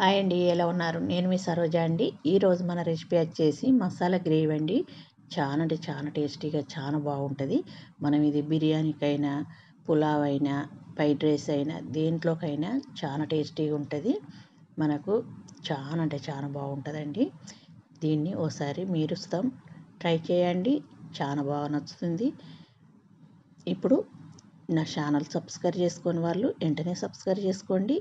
Hi అండి ఎలా ఉన్నారు? నేను మీ సరోజ అండి. ఈరోజు మన రెసిపీ వచ్చేసి మసాలా గ్రేవీ అండి. చాలా అంటే చాలా టేస్టీగా చాలా బాగుంటుంది. మనం ఇది బిర్యానీకైనా పులావ్ అయినా ఫ్రైడ్ రైస్ అయినా దేంట్లోకైనా చాలా టేస్టీగా ఉంటుంది. మనకు చాలా అంటే చాలా బాగుంటుందండి. దీన్ని ఓసారి మీరు ట్రై చేయండి. చాలా బాగా నచ్చుతుంది. ఇప్పుడు నా ఛానల్ సబ్స్క్రైబ్ చేసుకుని వాళ్ళు వెంటనే సబ్స్క్రైబ్ చేసుకోండి.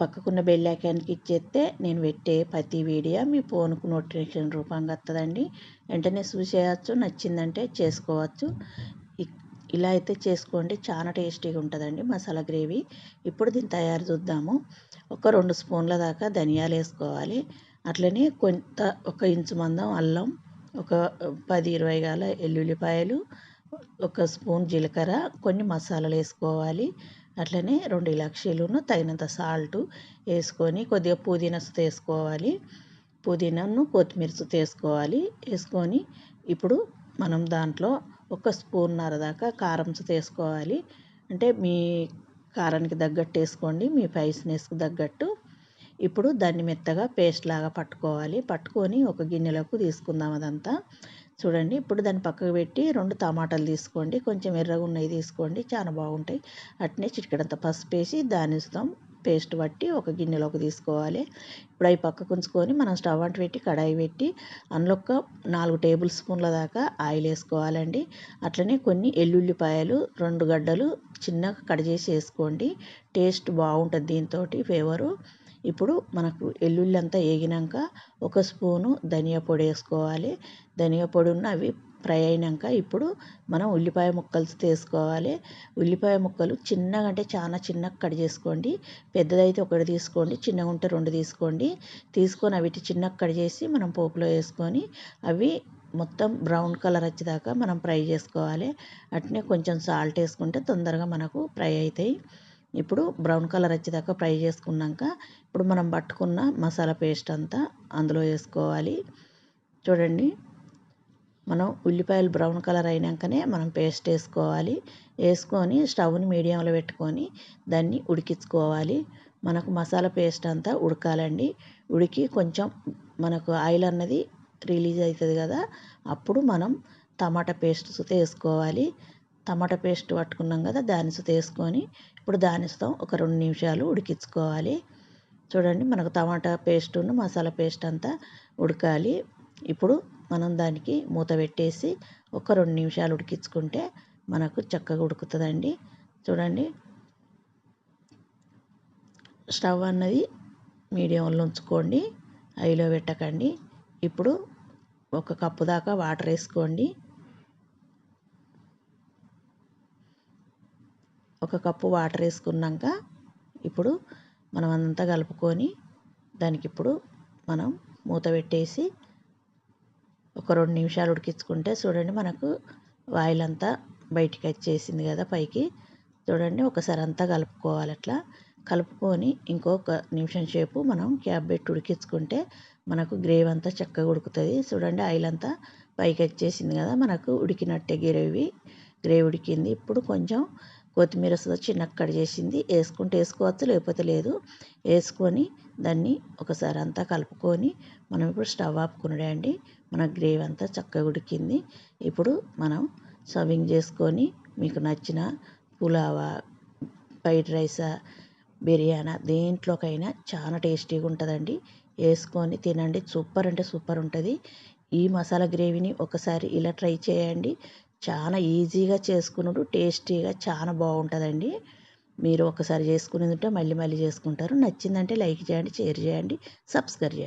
పక్కకున్న బెల్ ఐకాన్కి ఇచ్చేస్తే నేను పెట్టే ప్రతి వీడియో మీ ఫోన్కు నోటిఫికేషన్ రూపంగా వస్తుందండి వెంటనే చూసేయచ్చు నచ్చిందంటే చేసుకోవచ్చు. ఇలా అయితే చేసుకోండి. చాలా టేస్టీగా ఉంటుందండి మసాలా గ్రేవీ. ఇప్పుడు దీన్ని తయారు చూద్దాము. ఒక రెండు స్పూన్ల దాకా ధనియాలు వేసుకోవాలి. అట్లనే కొంత ఒక ఇంచు మందం అల్లం ఒక పది ఇరవై గాల ఎల్లుల్లిపాయలు ఒక స్పూన్ జీలకర్ర కొన్ని మసాలాలు వేసుకోవాలి. అట్లనే రెండు ఇలాక్షీలను తగినంత సాల్ట్ వేసుకొని కొద్దిగా పుదీనా వేసుకోవాలి. పుదీనాను కొత్తిమీర వేసుకోవాలి. వేసుకొని ఇప్పుడు మనం దాంట్లో ఒక స్పూన్నర దాకా కారం వేసుకోవాలి. అంటే మీ కారానికి తగ్గట్టు వేసుకోండి మీ స్పైస్నెస్కి తగ్గట్టు. ఇప్పుడు దాన్ని మెత్తగా పేస్ట్ లాగా పట్టుకోవాలి. పట్టుకొని ఒక గిన్నెలోకి తీసుకుందాం అదంతా. చూడండి ఇప్పుడు దాన్ని పక్కకు పెట్టి రెండు టమాటాలు తీసుకోండి. కొంచెం ఎర్రగా ఉన్నవి తీసుకోండి. చాలా బాగుంటాయి. అట్నే చిటికడంతా పసుపు వేసి దాని ఇస్తాం పేస్ట్ పట్టి ఒక గిన్నెలోకి తీసుకోవాలి. ఇప్పుడు అవి పక్కకు ఉంచుకొని మనం స్టవ్ అంటు పెట్టి కడాయి పెట్టి అందులో ఒక నాలుగు టేబుల్ స్పూన్ల దాకా ఆయిల్ వేసుకోవాలండి. అట్లనే కొన్ని ఎల్లుల్లిపాయలు రెండు గడ్డలు చిన్నగా కట్ చేసి వేసుకోండి. టేస్ట్ బాగుంటుంది దీంతో ఫ్లేవరు. ఇప్పుడు మనకు ఎల్లుల్లి అంతా వేగినాక ఒక స్పూను ధనియా పొడి వేసుకోవాలి. ధనియా పొడి ఉన్న అవి ఫ్రై అయినాక ఇప్పుడు మనం ఉల్లిపాయ ముక్కలు తీసుకోవాలి. ఉల్లిపాయ ముక్కలు చిన్నగా అంటే చాలా చిన్నగా కట్ చేసుకోండి. పెద్దదైతే ఒకటి తీసుకోండి చిన్నగా ఉంటే రెండు తీసుకోండి. తీసుకొని అవి చిన్నగా కట్ చేసి మనం పోపులో వేసుకొని అవి మొత్తం బ్రౌన్ కలర్ వచ్చేదాకా మనం ఫ్రై చేసుకోవాలి. అట్నే కొంచెం సాల్ట్ వేసుకుంటే తొందరగా మనకు ఫ్రై అవుతాయి. ఇప్పుడు బ్రౌన్ కలర్ వచ్చేదాకా ఫ్రై చేసుకున్నాక ఇప్పుడు మనం పట్టుకున్న మసాలా పేస్ట్ అంతా అందులో వేసుకోవాలి. చూడండి మనం ఉల్లిపాయలు బ్రౌన్ కలర్ అయినాకనే మనం పేస్ట్ వేసుకోవాలి. వేసుకొని స్టవ్ని మీడియంలో పెట్టుకొని దాన్ని ఉడికించుకోవాలి. మనకు మసాలా పేస్ట్ అంతా ఉడకాలండి. ఉడికి కొంచెం మనకు ఆయిల్ అన్నది రిలీజ్ అవుతుంది కదా అప్పుడు మనం టమాటా పేస్ట్ వేసుకోవాలి. టమాటా పేస్ట్ పట్టుకున్నాం కదా దానితో వేసుకొని ఇప్పుడు దానిస్తాం ఒక రెండు నిమిషాలు ఉడికించుకోవాలి. చూడండి మనకు టమాటా పేస్ట్ మసాలా పేస్ట్ అంతా ఉడకాలి. ఇప్పుడు మనం దానికి మూత పెట్టేసి ఒక రెండు నిమిషాలు ఉడికించుకుంటే మనకు చక్కగా ఉడుకుతుందండి. చూడండి స్టవ్ అన్నది మీడియంలో ఉంచుకోండి హైలో పెట్టకండి. ఇప్పుడు ఒక కప్పు దాకా వాటర్ వేసుకోండి. ఒక కప్పు వాటర్ వేసుకున్నాక ఇప్పుడు మనం అంతా కలుపుకొని దానికి ఇప్పుడు మనం మూత పెట్టేసి ఒక రెండు నిమిషాలు ఉడికించుకుంటే చూడండి మనకు ఆయిల్ అంతా బయటికి వచ్చేసింది కదా పైకి. చూడండి ఒకసారి అంతా కలుపుకోవాలి అట్లా. కలుపుకొని ఇంకొక నిమిషం సేపు మనం క్యాప్ పెట్టి ఉడికించుకుంటే మనకు గ్రేవీ అంతా చక్కగా ఉడుకుతుంది. చూడండి ఆయిల్ అంతా పైకి వచ్చేసింది కదా మనకు ఉడికినట్టే గ్రేవీ. గ్రేవీ ఉడికింది. ఇప్పుడు కొంచెం కొత్తిమీర చిన్నగా కట్ చేసింది. వేసుకుంటే వేసుకోవచ్చు లేకపోతే లేదు? వేసుకొని దాన్ని ఒకసారి అంతా కలుపుకొని మనం ఇప్పుడు స్టవ్ ఆపుకున్నాడే అండి. మన గ్రేవీ అంతా చక్కగా ఉడికింది. ఇప్పుడు మనం సర్వింగ్ చేసుకొని మీకు నచ్చిన పులావా ఫ్రైడ్ రైసా బిర్యానా దేంట్లోకైనా చాలా టేస్టీగా ఉంటుందండి. వేసుకొని తినండి. సూపర్ అంటే సూపర్ ఉంటుంది. ఈ మసాలా గ్రేవీని ఒకసారి ఇలా ట్రై చేయండి. చాలా ఈజీగా చేసుకున్నాడు టేస్టీగా చాలా బాగుంటుందండి. మీరు ఒకసారి చేసుకునేది ఉంటే మళ్ళీ మళ్ళీ చేసుకుంటారు. నచ్చిందంటే లైక్ చేయండి షేర్ చేయండి సబ్స్క్రైబ్ చేయండి.